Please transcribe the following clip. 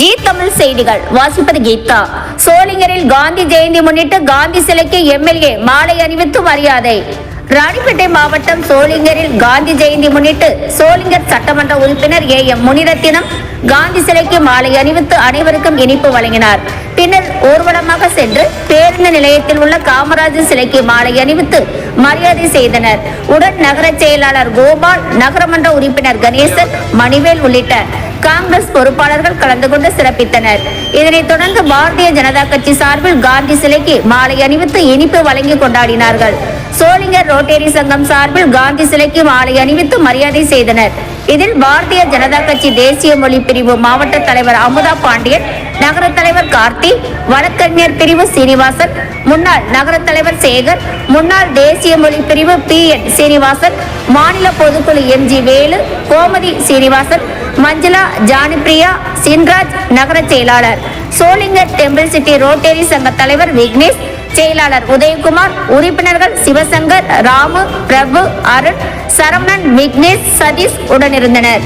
G Tamil செய்திகள். வாசிப்பது கீதா. சோளிங்கரில் காந்தி ஜெயந்தி முன்னிட்டு காந்தி சிலைக்கு எம்எல்ஏ மாலை அணிவித்து மரியாதை. ராணிப்பேட்டை மாவட்டம் சோளிங்கரில் காந்தி ஜெயந்தி முன்னிட்டு சோளிங்கர் சட்டமன்ற உறுப்பினர் ஏ எம் முனிரத்தினம் காந்தி சிலைக்கு மாலை அணிவித்து அனைவருக்கும் இனிப்பு வழங்கினார். பின்னர் ஊர்வலமாக சென்று பேருந்து நிலையத்தில் உள்ள காமராஜர் சிலைக்கு மாலை அணிவித்து மரியாதை செய்தனர். உடன் நகர செயலாளர் கோபால் நகரமன்ற உறுப்பினர் கணேசன் மணிவேல் உள்ளிட்ட காங்கிரஸ் பொறுப்பாளர்கள் கலந்து கொண்டு சிறப்பித்தனர். இதனைத் தொடர்ந்து பாரதிய ஜனதா கட்சி சார்பில் காந்தி சிலைக்கு மாலை அணிவித்து இனிப்பு வழங்கி கொண்டாடினார்கள். சோளிங்கர் ரோட்டரி சங்கம் சார்பில் காந்தி சிலைக்கு மாலை அணிவித்து மரியாதை செய்தனர். இதில் பாரதிய ஜனதா கட்சி தேசிய மொழி பிரிவு மாவட்ட தலைவர் அமுதா பாண்டியன் நகர தலைவர் கார்த்தி வழக்கறிஞர் பிரிவு சீனிவாசன் முன்னாள் நகர தலைவர் சேகர் முன்னாள் தேசிய மொழி பிரிவு பி என் சீனிவாசன் மாநில பொதுக்குழு எம் ஜி வேலு கோமதி சீனிவாசன் மஞ்சுளா ஜானிபிரியா சின்ராஜ் நகர செயலாளர். சோளிங்கர் டெம்பிள் சிட்டி ரோட்டரி சங்க தலைவர் விக்னேஷ் செயலாளர் உதயகுமார் உறுப்பினர்கள் சிவசங்கர் ராமு பிரபு அருண் சரவணன் விக்னேஷ் சதீஷ் உடனிருந்தனர்.